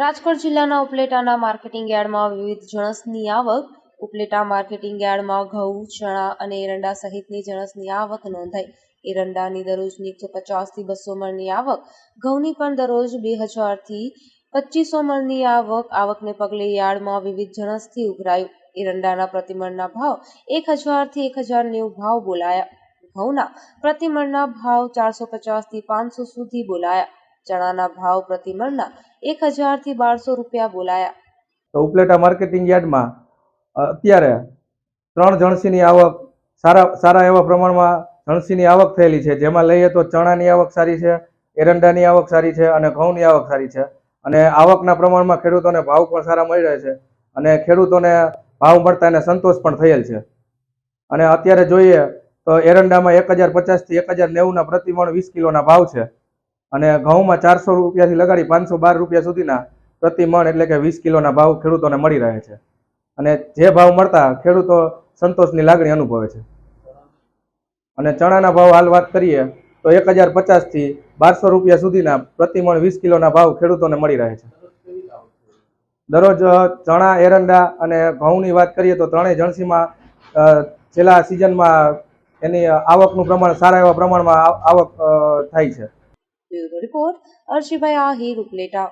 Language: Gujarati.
રાજકોટ જિલ્લાના ઉપલેટાના માર્કેટિંગ યાર્ડમાં વિવિધ જણસની આવક, ઉપલેટા માર્કેટિંગ યાર્ડમાં ઘઉં, ચણા અને એરંડા સહિતની જણસની આવક નોંધાઈ. એરંડાની દરરોજની એકસો પચાસથી બસો મણની આવક, ઘઉંની પણ દરરોજ બે હજારથી પચીસો મણની આવક. આવકને પગલે યાર્ડમાં વિવિધ જણસથી ઉભરાયું એરંડાના પ્રતિમણના ભાવ એક હજારથી એક હજાર નેવું ભાવ બોલાયા. ઘઉંના પ્રતિમણના ભાવ ચારસો પચાસથી પાંચસો સુધી બોલાયા. ચણાના ભાવ પ્રતિ મણના એક હજારથી બારસો રૂપિયા બોલાયા. તો ઉપલેટા માર્કેટિંગ યાર્ડમાં અત્યારે ત્રણ જણસીની આવક, સારા સારા એવા પ્રમાણમાં જણસીની આવક થયેલી છે. જેમાં લઈએ તો ચણાની આવક સારી છે, એરંડાની આવક સારી છે અને ઘઉંની આવક સારી છે. અને આવકના પ્રમાણમાં ખેડૂતોને ભાવ પણ સારા મળી રહે છે અને ખેડૂતોને ભાવ મળતા એને સંતોષ પણ થયેલ છે. અને અત્યારે જોઈએ તો એરંડામાં એક હજાર પચાસથી એક હજાર નેવુંના પ્રતિમણ વીસ કિલોના ભાવ છે. અને ઘઉંમાં ચારસો રૂપિયાથી લગાડી પાંચસો બાર રૂપિયા સુધીના પ્રતિ મણ એટલે કે વીસ કિલોના ભાવ ખેડૂતોને મળી રહે છે. અને જે ભાવ મળતા ખેડૂતો સંતોષની લાગણી અનુભવે છે. અને ચણાના ભાવ હાલ વાત કરીએ તો એક હજાર પચાસથી બારસો રૂપિયા સુધીના પ્રતિ મણ વીસ કિલોના ભાવ ખેડૂતોને મળી રહે છે. દરરોજ ચણા, એરંડા અને ઘઉંની વાત કરીએ તો ત્રણેય જણસીમાં છેલ્લા સિઝનમાં એની આવકનું પ્રમાણ, સારા એવા પ્રમાણમાં આવક થાય છે. Bureau report Arshibhai Ahir Upleta